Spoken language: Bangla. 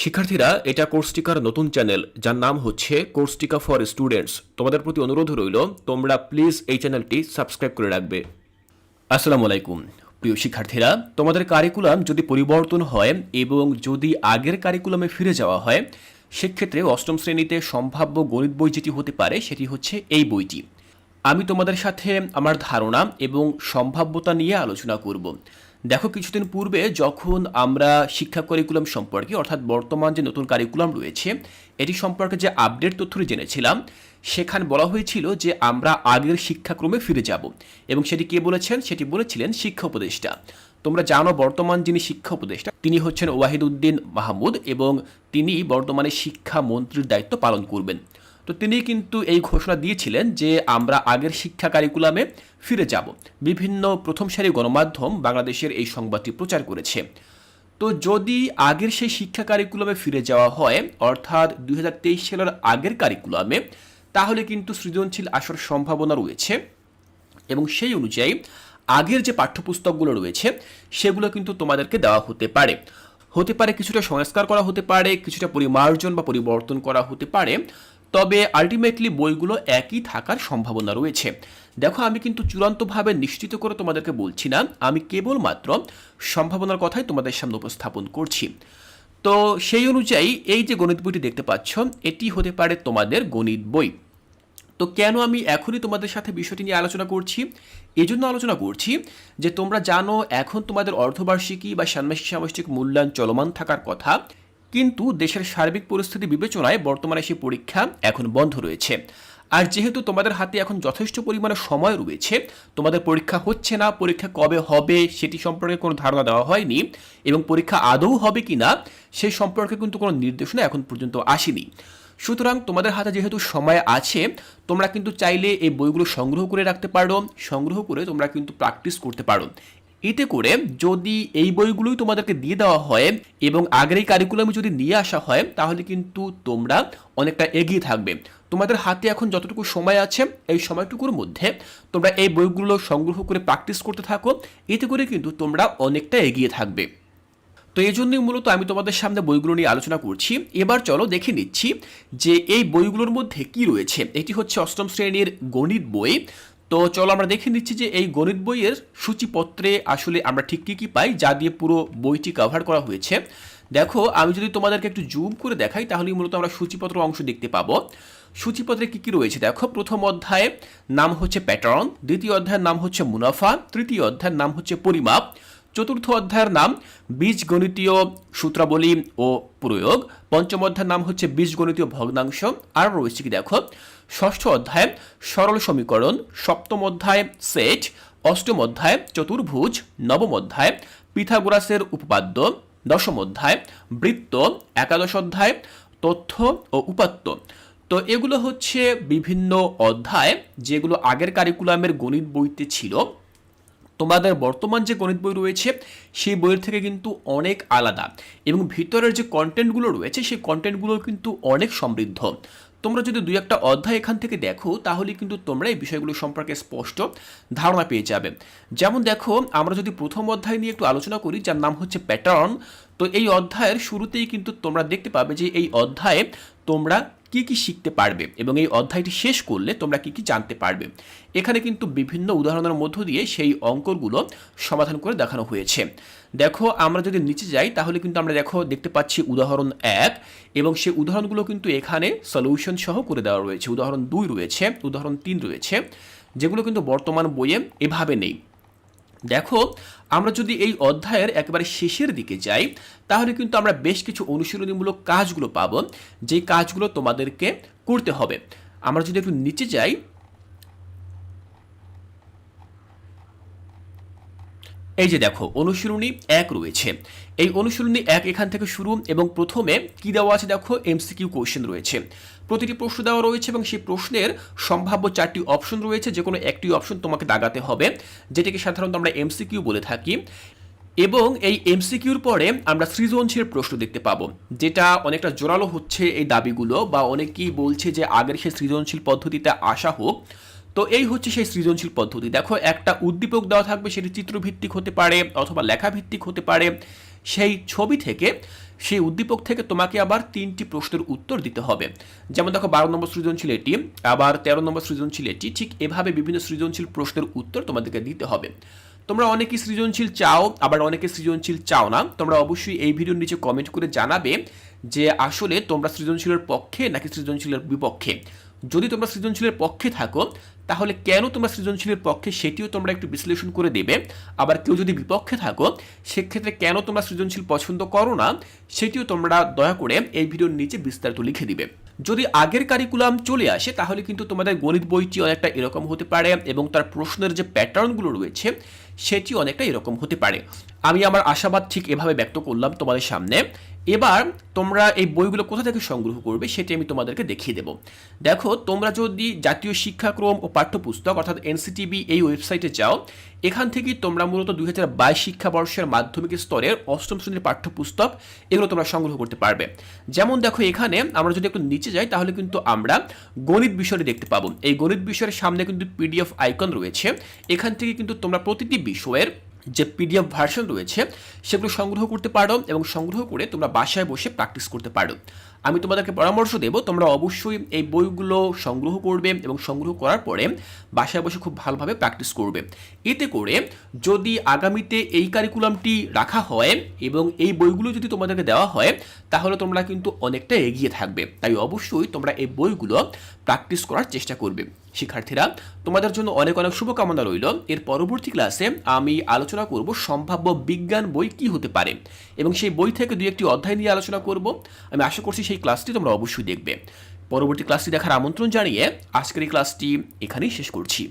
শিক্ষার্থীরা এটা কোর্সটিকার নতুন চ্যানেল, যার নাম হচ্ছে কোর্সটিকা ফর স্টুডেন্টস। তোমাদের প্রতি অনুরোধ রইল, তোমরা প্লিজ এই চ্যানেলটি সাবস্ক্রাইব করে রাখবে। আসসালামু আলাইকুম। প্রিয় শিক্ষার্থীরা, তোমাদের কারিকুলাম যদি পরিবর্তন হয় এবং যদি আগের কারিকুলামে ফিরে যাওয়া হয়, সেক্ষেত্রে অষ্টম শ্রেণীতে সম্ভাব্য গণিত বই যেটি হতে পারে, সেটি হচ্ছে এই বইটি। আমি তোমাদের সাথে আমার ধারণা এবং সম্ভাব্যতা নিয়ে আলোচনা করব। দেখো, কিছুদিন পূর্বে যখন আমরা শিক্ষা কারিকুলাম সম্পর্কে, অর্থাৎ বর্তমান যে নতুন কারিকুলাম রয়েছে, এটি সম্পর্কে যে আপডেট তথ্যটি জেনেছিলাম, সেখানে বলা হয়েছিল যে আমরা আগের শিক্ষাক্রমে ফিরে যাব। এবং সেটি কে বলেছেন? সেটি বলেছিলেন শিক্ষা উপদেষ্টা। তোমরা জানো, বর্তমান যিনি শিক্ষা উপদেষ্টা, তিনি হচ্ছেন ওয়াহিদ উদ্দিন মাহমুদ এবং তিনি বর্তমানে শিক্ষা মন্ত্রীর দায়িত্ব পালন করবেন। তো তিনি কিন্তু এই ঘোষণা দিয়েছিলেন যে আমরা আগের শিক্ষা কারিকুলামে ফিরে যাব। বিভিন্ন প্রথম সারি গণমাধ্যম বাংলাদেশের এই সংবাদটি প্রচার করেছে। তো যদি আগের সেই শিক্ষা কারিকুলামে ফিরে যাওয়া হয়, অর্থাৎ দুই হাজার তেইশ সালের আগের কারিকুলামে তাহলে কিন্তু সৃজনশীল আসার সম্ভাবনা রয়েছে এবং সেই অনুযায়ী আগের যে পাঠ্যপুস্তকগুলো রয়েছে, সেগুলো কিন্তু তোমাদেরকে দেওয়া হতে পারে। হতে পারে কিছুটা সংস্কার করা হতে পারে, কিছুটা পরিমার্জন বা পরিবর্তন করা হতে পারে তবে আলটিমেটলি বইগুলো একই থাকার সম্ভাবনা রয়েছে। দেখো, আমি কিন্তু চূড়ান্তভাবে নিশ্চিত করে তোমাদেরকে বলছি না, আমি কেবলমাত্র সম্ভাবনার কথাই তোমাদের সামনে উপস্থাপন করছি। তো সেই অনুযায়ী এই যে গণিত বইটি দেখতে পাচ্ছ, এটি হতে পারে তোমাদের গণিত বই। তো কেন আমি এখনই তোমাদের সাথে বিষয়টি নিয়ে আলোচনা করছি? এই জন্য আলোচনা করছি যে তোমরা জানো, এখন তোমাদের অর্ধবার্ষিকী বা ষান্মাসিক সামষ্টিক মূল্যায়ন চলমান থাকার কথা। কিন্তু দেশের সার্বিক পরিস্থিতি বিবেচনায় বর্তমানে সেই পরীক্ষা এখন বন্ধ রয়েছে। আর যেহেতু তোমাদের হাতে এখন যথেষ্ট পরিমাণে সময় রয়েছে, তোমাদের পরীক্ষা হচ্ছে না, পরীক্ষা কবে হবে সেটি সম্পর্কে কোনো ধারণা দেওয়া হয়নি এবং পরীক্ষা আদৌ হবে কি না সেই সম্পর্কে কিন্তু কোনো নির্দেশনা এখন পর্যন্ত আসেনি। সুতরাং তোমাদের হাতে যেহেতু সময় আছে, তোমরা কিন্তু চাইলে এই বইগুলো সংগ্রহ করে রাখতে পারো, সংগ্রহ করে তোমরা কিন্তু প্র্যাকটিস করতে পারো। এতে করে যদি এই বইগুলোই তোমাদেরকে দিয়ে দেওয়া হয় এবং আগের এই কারিকুলামে যদি নিয়ে আসা হয়, তাহলে কিন্তু তোমরা অনেকটা এগিয়ে থাকবে। তোমাদের হাতে এখন যতটুকু সময় আছে, এই সময়টুকুর মধ্যে তোমরা এই বইগুলো সংগ্রহ করে প্র্যাকটিস করতে থাকো। এতে করে কিন্তু তোমরা অনেকটা এগিয়ে থাকবে। তো এই জন্যই মূলত আমি তোমাদের সামনে বইগুলো নিয়ে আলোচনা করছি। এবার চলো দেখে নিচ্ছি যে এই বইগুলোর মধ্যে কি রয়েছে। এটি হচ্ছে অষ্টম শ্রেণির গণিত বই। তো চলো আমরা দেখে নিচ্ছি যে এই গণিত বইয়ের সূচিপত্রে আসলে আমরা ঠিক কী কী পাই, যা দিয়ে পুরো বইটি কভার করা হয়েছে। দেখো, আমি যদি তোমাদেরকে একটু জুম করে দেখাই তাহলে মূলত আমরা সূচিপত্র অংশ দেখতে পাবো। সূচিপত্রে কী কী রয়েছে দেখো, প্রথম অধ্যায়ে নাম হচ্ছে প্যাটার্ন দ্বিতীয় অধ্যায়ের নাম হচ্ছে মুনাফা, তৃতীয় অধ্যায়ের নাম হচ্ছে পরিমাপ। চতুর্থ অধ্যায়ের নাম বীজগণিতীয় সূত্রাবলী ও প্রয়োগ। পঞ্চম অধ্যায়ের নাম হচ্ছে বীজগণিতীয় ভগ্নাংশ। আর রয়েছে কি দেখো? ষষ্ঠ অধ্যায়, সরল সমীকরণ। সপ্তম অধ্যায়, সেট। অষ্টম অধ্যায়, চতুর্ভুজ। নবম অধ্যায়, পিথাগোরাসের উপপাদ্য। দশম অধ্যায়, বৃত্ত। একাদশ অধ্যায়, তথ্য ও উপাত্ত। তো এগুলো হচ্ছে বিভিন্ন অধ্যায় যেগুলো আগের কারিকুলামের গণিত বইতে ছিল। তোমাদের বর্তমান যে গণিত বই রয়েছে, সেই বইয়ের থেকে কিন্তু অনেক আলাদা। এবং ভিতরের যে কন্টেন্টগুলো রয়েছে, সেই কন্টেন্টগুলো কিন্তু অনেক সমৃদ্ধ। তোমরা যদি দুই একটা অধ্যায় এখান থেকে দেখো, তাহলে কিন্তু তোমরা এই বিষয়গুলো সম্পর্কে স্পষ্ট ধারণা পেয়ে যাবে। যেমন দেখো, আমরা যদি প্রথম অধ্যায় নিয়ে একটু আলোচনা করি, যার নাম হচ্ছে প্যাটার্ন তো এই অধ্যায়ের শুরুতেই কিন্তু তোমরা দেখতে পাবে যে এই অধ্যায়ে তোমরা কি কি শিখতে পারবে এবং এই অধ্যায়টি শেষ করলে তোমরা কি কি জানতে পারবে। এখানে কিন্তু বিভিন্ন উদাহরণের মধ্য দিয়ে সেই অঙ্কগুলো সমাধান করে দেখানো হয়েছে। দেখো, আমরা যদি নিচে যাই, তাহলে কিন্তু আমরা দেখো, দেখতে পাচ্ছি উদাহরণ এক এবং সেই উদাহরণগুলো কিন্তু এখানে সলিউশন সহ করে দেওয়া রয়েছে। উদাহরণ দুই রয়েছে, উদাহরণ তিন রয়েছে, যেগুলো কিন্তু বর্তমান বইয়ে এভাবে নেই। দেখো, আমরা যদি এই অধ্যায়ের একেবারে শেষের দিকে যাই, তাহলে কিন্তু আমরা বেশ কিছু অনুশীলনীমূলক কাজগুলো পাবো, যেই কাজগুলো তোমাদেরকে করতে হবে। আমরা যদি একটু নিচে যাই এই যে দেখো, অনুশীলনী এক রয়েছে। এই অনুশীলনী এক এখান থেকে শুরু এবং প্রথমে কি দেওয়া আছে দেখো? এমসিকিউ কোয়েশ্চেন রয়েছে। প্রতিটি প্রশ্ন দেওয়া রয়েছে এবং সেই প্রশ্নের সম্ভাব্য চারটি অপশন রয়েছে। যে কোনো একটি অপশন তোমাকে দাগাতে হবে, যেটাকে সাধারণত আমরা এমসিকিউ বলে থাকি। এবং এই এমসিকিউর পরে আমরা সৃজনশীল প্রশ্ন দেখতে পাবো, যেটা অনেকটা জোরালো হচ্ছে এই দাবিগুলো বা অনেকেই বলছে যে আগের সেই সৃজনশীল পদ্ধতিতে আসা হোক। তো এই হচ্ছে সেই সৃজনশীল পদ্ধতি। দেখো, একটা উদ্দীপক দেওয়া থাকবে, সেটি চিত্রভিত্তিক হতে পারে অথবা লেখাভিত্তিক হতে পারে। সেই ছবি থেকে, সেই উদ্দীপক থেকে তোমাকে আবার তিনটি প্রশ্নের উত্তর দিতে হবে। যেমন দেখো, বারো নম্বর সৃজনশীল এটি, আবার তেরো নম্বর সৃজনশীল এটি, ঠিক এভাবে বিভিন্ন সৃজনশীল প্রশ্নের উত্তর তোমাদেরকে দিতে হবে। তোমরা অনেকে সৃজনশীল চাও, আবার অনেকে সৃজনশীল চাও না। তোমরা অবশ্যই এই ভিডিওর নিচে কমেন্ট করে জানাবে যে আসলে তোমরা সৃজনশীলের পক্ষে নাকি সৃজনশীলের বিপক্ষে। যদি তোমরা সৃজনশীলের পক্ষে থাকো তাহলে কেন তোমরা সৃজনশীলের পক্ষে সেটিও তোমরা একটু বিশ্লেষণ করে দেবে। আবার কেউ যদি বিপক্ষে থাকো, সেক্ষেত্রে কেন তোমরা সৃজনশীল পছন্দ করো না, সেটিও তোমরা দয়া করে এই ভিডিওর নিচে বিস্তারিত লিখে দিবে। যদি আগের কারিকুলাম চলে আসে, তাহলে কিন্তু তোমাদের গণিত বইটি অনেকটা এরকম হতে পারে এবং তার প্রশ্নের যে প্যাটার্নগুলো রয়েছে সেটি অনেকটা এরকম হতে পারে। আমি আমার আশাবাদ ঠিক এভাবে ব্যক্ত করলাম তোমাদের সামনে। এবার তোমরা এই বইগুলো কোথা থেকে সংগ্রহ করবে সেটি আমি তোমাদেরকে দেখিয়ে দেব। দেখো, তোমরা যদি জাতীয় শিক্ষাক্রম ও পাঠ্যপুস্তক অর্থাৎ এনসিটিবি এই ওয়েবসাইটে যাও, এখান থেকেই তোমরা মূলত দুই হাজার বাইশ শিক্ষাবর্ষের মাধ্যমিক স্তরের অষ্টম শ্রেণির পাঠ্যপুস্তক এগুলো তোমরা সংগ্রহ করতে পারবে। যেমন দেখো, এখানে আমরা যদি একটু নিচে যাই, তাহলে কিন্তু আমরা গণিত বিষয়টি দেখতে পাবো। এই গণিত বিষয়ের সামনে কিন্তু পিডিএফ আইকন রয়েছে। এখান থেকে কিন্তু তোমরা প্রতিটি বিষয়ের যে পিডিএফ ভার্সন রয়েছে, সেগুলো সংগ্রহ করতে পারো এবং সংগ্রহ করে তোমরা বাসায় বসে প্র্যাকটিস করতে পারো। আমি তোমাদেরকে পরামর্শ দেব, তোমরা অবশ্যই এই বইগুলো সংগ্রহ করবে এবং সংগ্রহ করার পরে বাসায় বসে খুব ভালোভাবে প্র্যাকটিস করবে। এতে করে যদি আগামীতে এই কারিকুলামটি রাখা হয় এবং এই বইগুলো যদি তোমাদেরকে দেওয়া হয়, তাহলে তোমরা কিন্তু অনেকটা এগিয়ে থাকবে। তাই অবশ্যই তোমরা এই বইগুলো প্র্যাকটিস করার চেষ্টা করবে। শিক্ষার্থীরা, তোমাদের জন্য অনেক অনেক শুভকামনা রইল। এর পরবর্তী ক্লাসে আমি আলোচনা করব সম্ভাব্য বিজ্ঞান বই কি হতে পারে এবং সেই বই থেকে দুই একটি অধ্যায় নিয়ে আলোচনা করব। আমি আশা করছি সেই ক্লাসটি তোমরা অবশ্যই দেখবে। পরবর্তী ক্লাসটি দেখার আমন্ত্রণ জানিয়ে আজকের এই ক্লাসটি এখানেই শেষ করছি।